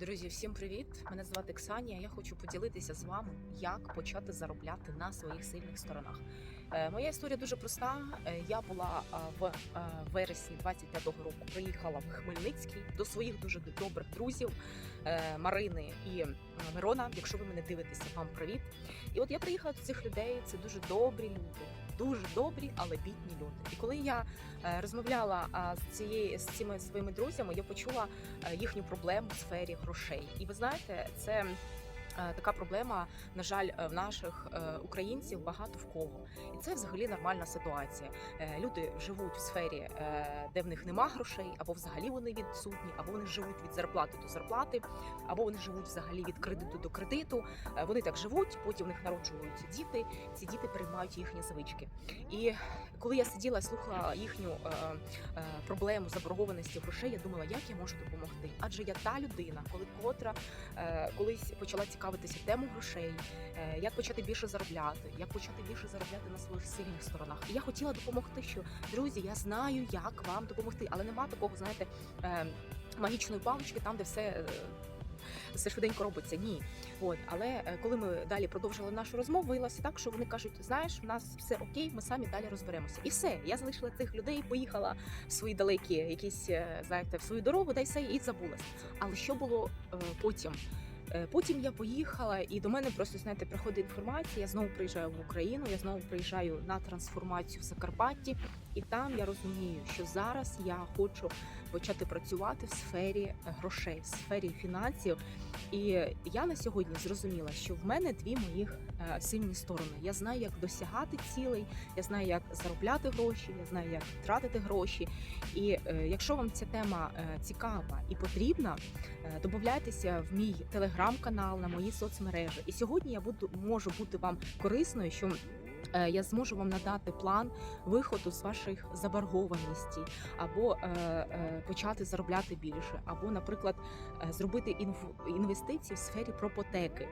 Друзі, всім привіт! Мене звати Ксанія. Я хочу поділитися з вами, як почати заробляти на своїх сильних сторонах. Е, Моя історія дуже проста. Е, Я була в е, вересні 25-го року. Приїхала в Хмельницький до своїх дуже добрих друзів Марини і Мирона. Якщо ви мене дивитеся, вам привіт. І от я приїхала до цих людей. Це дуже добрі люди, дуже добрі, але бідні люди. І коли я е, розмовляла з цією з цими своїми друзями, я почула е, їхню проблему в сфері грошей. І ви знаєте, це така проблема, на жаль, е, в наших е, українців багато в кого. І це взагалі нормальна ситуація. Е, Люди живуть в сфері, е, де в них нема грошей, або взагалі вони відсутні, або вони живуть від зарплати до зарплати, або вони живуть взагалі від кредиту до кредиту. Е, Вони так живуть, потім в них народжуються діти. Ці діти переймають їхні звички. І коли я сиділа слухала їхню е, е, проблему заборгованості грошей, я думала, як я можу допомогти. Адже я та людина, коли котра е, колись почала цікавитися тему грошей, е, як почати більше заробляти, як почати більше заробляти на своїх сильних сторонах. І я хотіла допомогти, що друзі, я знаю, як вам допомогти, але нема такого, знаєте, е, магічної палички, там де все. е, Все швиденько робиться, ні. От, але коли ми далі продовжили нашу розмову, виявилося так, що вони кажуть: знаєш, в нас все окей, ми самі далі розберемося. І все, я залишила цих людей, поїхала в свої далекі, якісь знаєте, в свою дорогу, та й все, і забулася. Але що було потім? Е, Потім я поїхала, і до мене просто знаєте, приходить інформація. Я знову приїжджаю в Україну. Я знову приїжджаю на трансформацію в Закарпатті, і там я розумію, що зараз я хочу почати працювати в сфері грошей, в сфері фінансів. І я на сьогодні зрозуміла, що в мене дві моїх сильні сторони. Я знаю, як досягати цілей, я знаю, як заробляти гроші, я знаю, як тратити гроші. І е, якщо вам ця тема е, цікава і потрібна, е, додавайтеся в мій телеграм-канал на мої соцмережі. І сьогодні я буду можу бути вам корисною, що е, я зможу вам надати план виходу з ваших заборгованостей, або е, е, почати заробляти більше, або, наприклад, е, зробити інв- інвестиції в сфері пропотеки.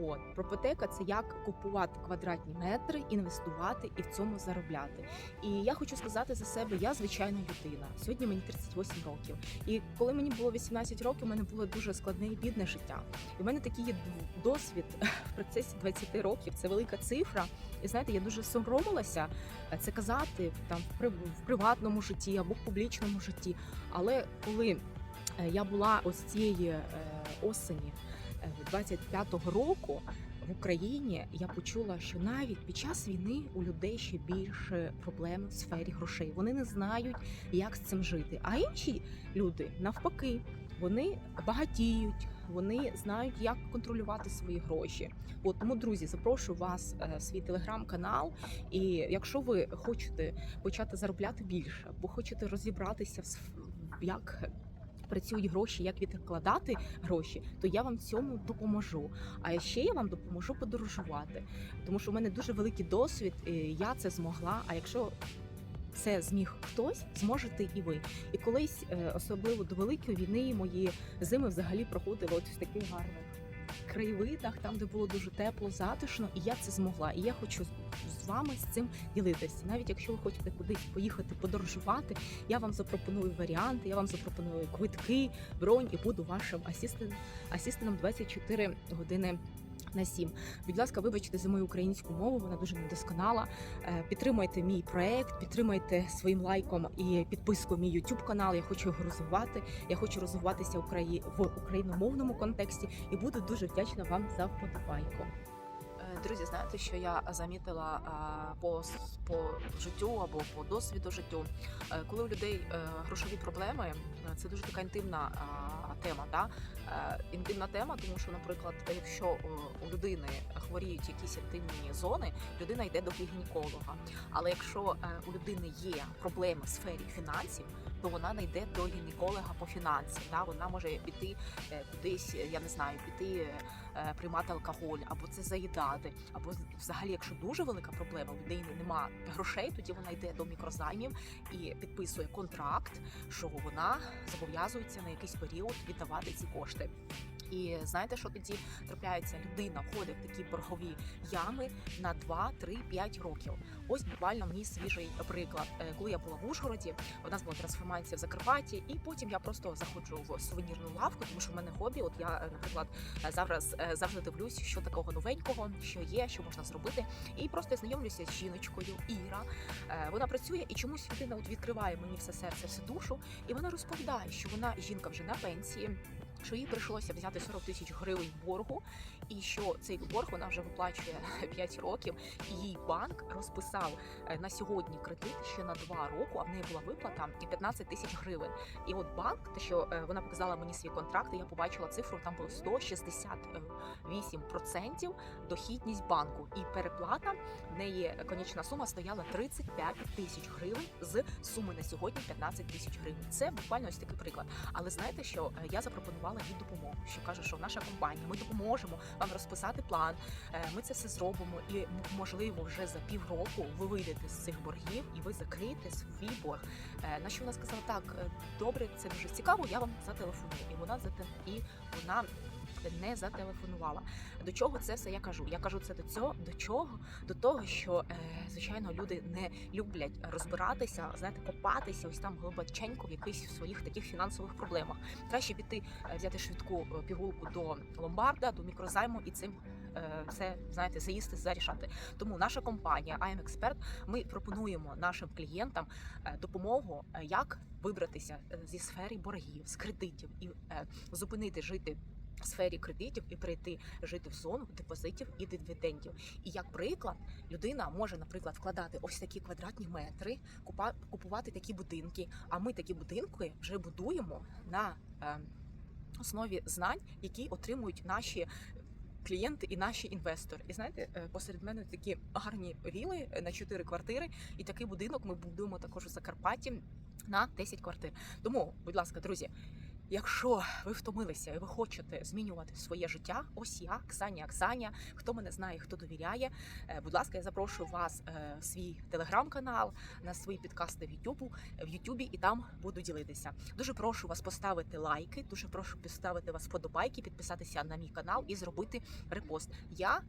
От пропотека це як купувати квадратні метри, інвестувати і в цьому заробляти. І я хочу сказати за себе, я звичайна людина. Сьогодні мені 38 років. І коли мені було 18 років, у мене було дуже складне і бідне життя. І в мене такий є досвід в процесі 20 років. Це велика цифра. І знаєте, я дуже соромилася е, це казати там в при- приватному житті або в публічному житті. Але коли е, я була ось цієї е, осені 25-го року в Україні, я почула, що навіть під час війни у людей ще більше проблем в сфері грошей. Вони не знають, як з цим жити. А інші люди навпаки. Вони багатіють, вони знають, як контролювати свої гроші. От тому, друзі, запрошую вас е, в свій телеграм-канал. І якщо ви хочете почати заробляти більше, або хочете розібратися в як працюють гроші, як відкладати гроші, то я вам цьому допоможу. А ще я вам допоможу подорожувати, тому що в мене дуже великий досвід. і Я це змогла. А якщо це зміг хтось, зможете і ви. І колись, е, особливо до великої війни, мої зими взагалі проходили от в таких гарних краєвидах, там де було дуже тепло, затишно, і я це змогла. І я хочу з- вами з цим ділитися. Навіть якщо ви хочете кудись поїхати подорожувати, я вам запропоную варіанти, я вам запропоную квитки, бронь і буду вашим асістеном, асістентом 24 години. На 7. Будь ласка, вибачте за мою українську мову, вона дуже недосконала. Е, Підтримайте мій проект, підтримайте своїм лайком і підпискою мій YouTube канал. Я хочу його розвивати. Я хочу розвиватися в україномовному контексті і буду дуже вдячна вам за вподобайку. Друзі, знаєте, що я замітила по, по життю або по досвіду життю, Е, коли у людей е, грошові проблеми, е, це дуже така інтимна тема. Да? Інтимна тема, тому що, наприклад, якщо у людини хворіють якісь інтимні зони, людина йде до гінеколога. Але якщо у людини є проблеми в сфері фінансів, то вона не йде до гінеколога по фінансам. Да? Вона може піти кудись, я не знаю, піти приймати алкоголь, або це заїдати, або взагалі, якщо дуже велика проблема, у людини нема грошей, тоді вона йде до мікрозаймів і підписує контракт, що вона зобов'язується на якийсь період віддавати ці кошти. І знаєте, що тоді трапляється? Людина входить в такі боргові ями на 2, 3, 5 років. Ось буквально мій свіжий приклад. Е, Коли я була в Ужгороді, у нас була трансформація в Закарпатті, і потім я просто заходжу в сувенірну лавку, тому що в мене хобі. От я, е, наприклад, е, зараз завжди дивлюсь, що такого новенького, що є, що можна зробити. І просто знайомлюся з жіночкою Іра. Вона працює і чомусь людина от відкриває мені все серце, всю душу, і вона розповідає, що вона жінка вже на пенсії. Що їй прийшлося взяти 40 тисяч гривень боргу, і що цей борг вона вже виплачує 5 років, і їй банк розписав е, на сьогодні кредит ще на 2 роки, а в неї була виплата і 15 тисяч гривень. І от банк, те, що е, вона показала мені свій контракт, я побачила цифру, там було 168% дохідність банку. І переплата в неї конічна сума стояла 35 тисяч гривень з суми на сьогодні 15 тисяч гривень. Це буквально ось такий приклад. Але знаєте, що е, я запропонувала їй допомогу, що каже, що наша компанія, ми допоможемо вам розписати план. е, Ми це все зробимо, і можливо, вже за півроку ви вийдете з цих боргів і ви закриєте свій борг. Е, На що вона сказала, так е, добре, це дуже цікаво. Я вам зателефоную. І вона зате і вона. Не зателефонувала. До чого це все я кажу? Я кажу це до цього, до чого? До того, що е, звичайно люди не люблять розбиратися, знаєте, копатися ось там глибоченько в якихось своїх таких фінансових проблемах. Краще піти е, взяти швидку е, пігулку до ломбарда, до мікрозайму і цим е, все знаєте, заїсти, зарішати. Тому наша компанія IM Expert, ми пропонуємо нашим клієнтам допомогу, як вибратися зі сфери боргів, з кредитів і зупинити жити. Сфері кредитів і перейти жити в зону депозитів і дивідендів. І як приклад, людина може, наприклад, вкладати ось такі квадратні метри, купувати такі будинки. А ми такі будинки вже будуємо на е, основі знань, які отримують наші клієнти і наші інвестори. І знаєте, е, посеред мене такі гарні віли е, на 4 квартири, і такий будинок ми будуємо також у Закарпатті на 10 квартир. Тому, будь ласка, друзі. Якщо ви втомилися і ви хочете змінювати своє життя, ось я, Ксаня Оксаня. Хто мене знає, хто довіряє. е, Будь ласка, я запрошую вас е, в свій телеграм-канал, на свої підкасти в Ютубу в Ютубі, і там буду ділитися. Дуже прошу вас поставити лайки, дуже прошу поставити вас вподобайки, підписатися на мій канал і зробити репост. Я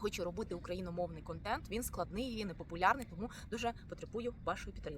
хочу робити україномовний контент. Він складний, і непопулярний, тому дуже потребую вашої підтримки.